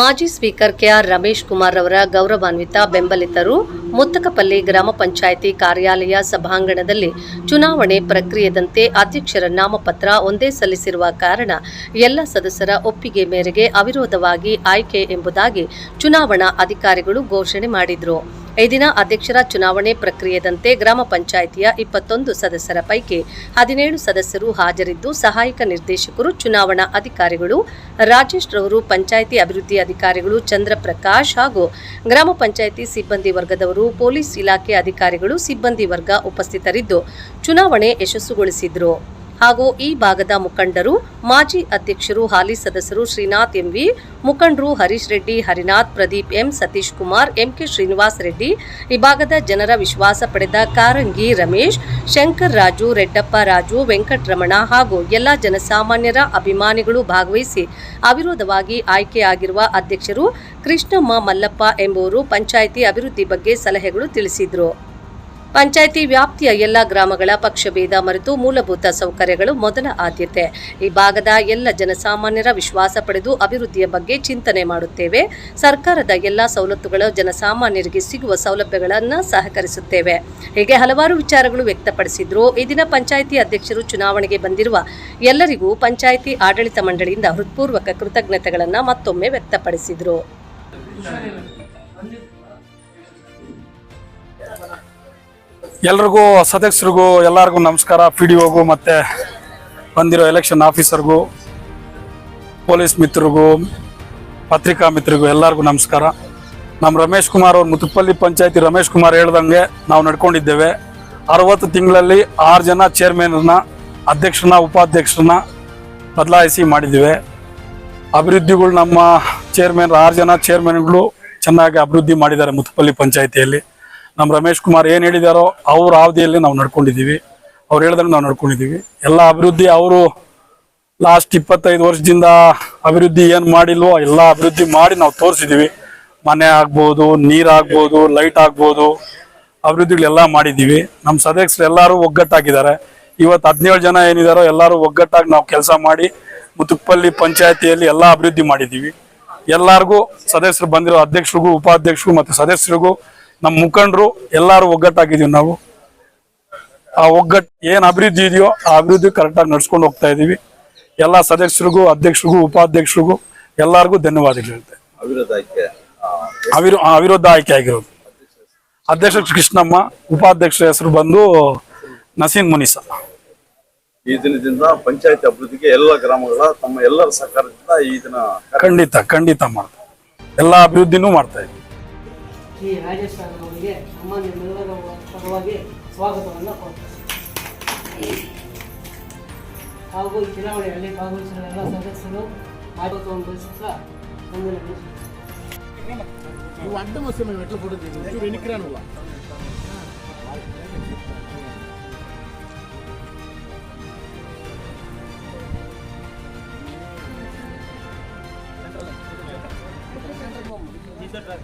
ಮಾಜಿ speaker K R Ramesh Kumar ಅವರ ಗೌರವಾನ್ವಿತ ಬೆಂಬಲಿತರು ಮುತ್ತಕಪಲ್ಲಿ ಗ್ರಾಮ ಪಂಚಾಯಿತಿ ಕಾರ್ಯಾಲಯ ಸಭಾಂಗಣದಲ್ಲಿ ಚುನಾವಣೆ ಪ್ರಕ್ರಿಯೆದಂತೆ ಅಧ್ಯಕ್ಷರ ನಾಮಪತ್ರ ಒಂದೇ ಸಲ್ಲಿಸಿರುವ ಕಾರಣ ಎಲ್ಲ ಸದಸ್ಯರ ಒಪ್ಪಿಗೆ ಮೇರೆಗೆ ಅವಿರೋಧವಾಗಿ ಆಯ್ಕೆ ಎಂಬುದಾಗಿ ಚುನಾವಣಾ ಅಧಿಕಾರಿಗಳು ಘೋಷಣೆ ಮಾಡಿದರು. ಈ ದಿನ ಅಧ್ಯಕ್ಷರ ಚುನಾವಣೆ ಪ್ರಕ್ರಿಯೆದಂತೆ ಗ್ರಾಮ ಪಂಚಾಯಿತಿಯ ಇಪ್ಪತ್ತೊಂದು ಸದಸ್ಯರ ಪೈಕಿ ಹದಿನೇಳು ಸದಸ್ಯರು ಹಾಜರಿದ್ದು ಸಹಾಯಕ ನಿರ್ದೇಶಕರು, ಚುನಾವಣಾ ಅಧಿಕಾರಿಗಳು, ರಾಜೇಶ್ ರವರು, ಪಂಚಾಯಿತಿ ಅಭಿವೃದ್ಧಿ ಅಧಿಕಾರಿಗಳು ಚಂದ್ರಪ್ರಕಾಶ್ ಹಾಗೂ ಗ್ರಾಮ ಪಂಚಾಯಿತಿ ಸಿಬ್ಬಂದಿ ವರ್ಗದವರು, ಪೊಲೀಸ್ ಇಲಾಖೆ ಅಧಿಕಾರಿಗಳು, ಸಿಬ್ಬಂದಿ ವರ್ಗ ಉಪಸ್ಥಿತರಿದ್ದು ಚುನಾವಣೆ ಯಶಸ್ಸುಗೊಳಿಸಿದ್ರು. ಹಾಗೂ ಈ ಭಾಗದ ಮುಖಂಡರು, ಮಾಜಿ ಅಧ್ಯಕ್ಷರು, ಹಾಲಿ ಸದಸ್ಯರು ಶ್ರೀನಾಥ್ ಎಂವಿ ಮುಖಂಡರು ಹರೀಶ್ ರೆಡ್ಡಿ, ಹರಿನಾಥ್ ಪ್ರದೀಪ್ ಎಂ ಸತೀಶ್ ಕುಮಾರ್ ಎಂಕೆ ಶ್ರೀನಿವಾಸ್ ರೆಡ್ಡಿ, ಈ ಭಾಗದ ಜನರ ವಿಶ್ವಾಸ ಪಡೆದ ಕಾರಂಗಿ ರಮೇಶ್, ಶಂಕರ್ ರಾಜು, ರೆಡ್ಡಪ್ಪ ರಾಜು, ವೆಂಕಟರಮಣ ಹಾಗೂ ಎಲ್ಲ ಜನಸಾಮಾನ್ಯರ ಅಭಿಮಾನಿಗಳು ಭಾಗವಹಿಸಿ ಅವಿರೋಧವಾಗಿ ಆಯ್ಕೆಯಾಗಿರುವ ಅಧ್ಯಕ್ಷರು ಕೃಷ್ಣಮ್ಮ ಮಲ್ಲಪ್ಪ ಎಂಬುವರು ಪಂಚಾಯಿತಿ ಅಭಿವೃದ್ಧಿ ಬಗ್ಗೆ ಸಲಹೆಗಳು ತಿಳಿಸಿದರು. ಪಂಚಾಯಿತಿ ವ್ಯಾಪ್ತಿಯ ಎಲ್ಲ ಗ್ರಾಮಗಳ ಪಕ್ಷಭೇದ ಮರೆತು ಮೂಲಭೂತ ಸೌಕರ್ಯಗಳು ಮೊದಲ ಆದ್ಯತೆ. ಈ ಭಾಗದ ಎಲ್ಲ ಜನಸಾಮಾನ್ಯರ ವಿಶ್ವಾಸ ಪಡೆದು ಅಭಿವೃದ್ಧಿಯ ಬಗ್ಗೆ ಚಿಂತನೆ ಮಾಡುತ್ತೇವೆ. ಸರ್ಕಾರದ ಎಲ್ಲ ಸವಲತ್ತುಗಳು ಜನಸಾಮಾನ್ಯರಿಗೆ ಸಿಗುವ ಸೌಲಭ್ಯಗಳನ್ನು ಸಹಕರಿಸುತ್ತೇವೆ. ಹೀಗೆ ಹಲವಾರು ವಿಚಾರಗಳು ವ್ಯಕ್ತಪಡಿಸಿದ್ರು. ಈ ದಿನ ಪಂಚಾಯಿತಿ ಅಧ್ಯಕ್ಷರು ಚುನಾವಣೆಗೆ ಬಂದಿರುವ ಎಲ್ಲರಿಗೂ ಪಂಚಾಯಿತಿ ಆಡಳಿತ ಮಂಡಳಿಯಿಂದ ಹೃತ್ಪೂರ್ವಕ ಕೃತಜ್ಞತೆಗಳನ್ನು ಮತ್ತೊಮ್ಮೆ ವ್ಯಕ್ತಪಡಿಸಿದರು. ಎಲ್ರಿಗೂ, ಸದಸ್ಯರಿಗೂ, ಎಲ್ಲರಿಗೂ ನಮಸ್ಕಾರ. ಪಿ ಡಿ ಒಗೂ ಮತ್ತು ಬಂದಿರೋ ಎಲೆಕ್ಷನ್ ಆಫೀಸರ್ಗೂ ಪೊಲೀಸ್ ಮಿತ್ರರಿಗೂ, ಪತ್ರಿಕಾ ಮಿತ್ರರಿಗೂ ಎಲ್ಲರಿಗೂ ನಮಸ್ಕಾರ. ನಮ್ಮ ರಮೇಶ್ ಕುಮಾರ್ ಅವ್ರು ಮುತ್ತುಪಲ್ಲಿ ಪಂಚಾಯತಿ ರಮೇಶ್ ಕುಮಾರ್ ಹೇಳ್ದಂಗೆ ನಾವು ನಡ್ಕೊಂಡಿದ್ದೇವೆ. ಅರವತ್ತು ತಿಂಗಳಲ್ಲಿ ಆರು ಜನ ಚೇರ್ಮನ್ರನ್ನ ಅಧ್ಯಕ್ಷರನ್ನ, ಉಪಾಧ್ಯಕ್ಷರನ್ನ ಬದಲಾಯಿಸಿ ಮಾಡಿದ್ದೇವೆ. ಅಭಿವೃದ್ಧಿಗಳು ನಮ್ಮ ಚೇರ್ಮನ್ ಆರು ಜನ ಚೇರ್ಮನ್ಗಳು ಚೆನ್ನಾಗಿ ಅಭಿವೃದ್ಧಿ ಮಾಡಿದ್ದಾರೆ ಮುತ್ತುಪಲ್ಲಿ ಪಂಚಾಯತಿಯಲ್ಲಿ. ನಮ್ಮ ರಮೇಶ್ ಕುಮಾರ್ ಏನು ಹೇಳಿದಾರೋ ಅವ್ರ ಅವಧಿಯಲ್ಲಿ ನಾವು ನಡ್ಕೊಂಡಿದ್ದೀವಿ. ಅವ್ರು ಹೇಳಿದ್ರೆ ನಾವು ನಡ್ಕೊಂಡಿದ್ದೀವಿ. ಎಲ್ಲ ಅಭಿವೃದ್ಧಿ ಅವರು ಲಾಸ್ಟ್ ಇಪ್ಪತ್ತೈದು ವರ್ಷದಿಂದ ಅಭಿವೃದ್ಧಿ ಏನು ಮಾಡಿಲ್ವೋ ಎಲ್ಲ ಅಭಿವೃದ್ಧಿ ಮಾಡಿ ನಾವು ತೋರಿಸಿದ್ದೀವಿ. ಮನೆ ಆಗ್ಬೋದು ನೀರಾಗ್ಬೋದು ಲೈಟ್ ಆಗ್ಬೋದು. ಅಭಿವೃದ್ಧಿಗಳೆಲ್ಲ ಮಾಡಿದ್ದೀವಿ. ನಮ್ಮ ಸದಸ್ಯರು ಎಲ್ಲರೂ ಒಗ್ಗಟ್ಟಾಗಿದ್ದಾರೆ. ಇವತ್ತು ಹದಿನೇಳು ಜನ ಏನಿದಾರೋ ಎಲ್ಲರೂ ಒಗ್ಗಟ್ಟಾಗಿ ನಾವು ಕೆಲಸ ಮಾಡಿ ಮುತುಪ್ಪಲ್ಲಿ ಪಂಚಾಯತಿಯಲ್ಲಿ ಎಲ್ಲ ಅಭಿವೃದ್ಧಿ ಮಾಡಿದ್ದೀವಿ. ಎಲ್ಲರಿಗೂ ಸದಸ್ಯರು ಬಂದಿರೋ ಅಧ್ಯಕ್ಷರಿಗೂ, ಉಪಾಧ್ಯಕ್ಷರಿಗೂ ಮತ್ತು ಸದಸ್ಯರಿಗೂ ನಮ್ಮ ಮುಖಂಡರು ಎಲ್ಲರೂ ಒಗ್ಗಟ್ಟಾಗಿದ್ದೀವಿ ನಾವು. ಆ ಒಗ್ಗಟ್ಟು ಏನು ಅಭಿವೃದ್ಧಿ ಇದೆಯೋ ಆ ಅಭಿವೃದ್ಧಿ ಕರೆಕ್ಟಾಗಿ ನಡ್ಸ್ಕೊಂಡು ಹೋಗ್ತಾ ಇದ್ದೀವಿ ಎಲ್ಲ ಸದಸ್ಯರಿಗೂ ಅಧ್ಯಕ್ಷರಿಗೂ ಉಪಾಧ್ಯಕ್ಷರಿಗೂ ಎಲ್ಲರಿಗೂ ಧನ್ಯವಾದಗಳು ಅವಿರೋ ಅವಿರೋಧ ಆಯ್ಕೆ ಆಗಿರೋದು. ಅಧ್ಯಕ್ಷ ಕೃಷ್ಣಮ್ಮ ಉಪಾಧ್ಯಕ್ಷರ ಹೆಸರು ಬಂದು ನಸೀನ್ ಮುನಿಸ. ಈ ದಿನದಿಂದ ಪಂಚಾಯತ್ ಅಭಿವೃದ್ಧಿಗೆ ಎಲ್ಲ ಗ್ರಾಮಗಳ ತಮ್ಮ ಎಲ್ಲರ ಸಹಕಾರದಿಂದ ಈ ದಿನ ಖಂಡಿತ ಖಂಡಿತ ಮಾಡ್ತಾರೆ. ಎಲ್ಲ ಅಭಿವೃದ್ಧಿನೂ ಮಾಡ್ತಾ ಇದ್ದೀವಿ ಈ ರಾಜೇಶ್ವರ ಅವರಿಗೆ ನಮ್ಮ ನಿಮ್ಮೆಲ್ಲರ ಪರವಾಗಿ ಸ್ವಾಗತವನ್ನು ಕೊಡ್ತಾರೆ ಹಾಗೂ ಈ ಚುನಾವಣೆಯಲ್ಲಿ ಭಾಗವಹಿಸಿರುವ ಎಲ್ಲ ಸದಸ್ಯರು ಆಡಳಿತವನ್ನು ಬಯಸುತ್ತಾ ಮುಂದಿನ ನೀವು ಅಡ್ಡ ಮಸ್ತಿ ಮೇಲೆ ಮೆಟ್ಲು ಕೊಡುತ್ತೀವಿ Siempre.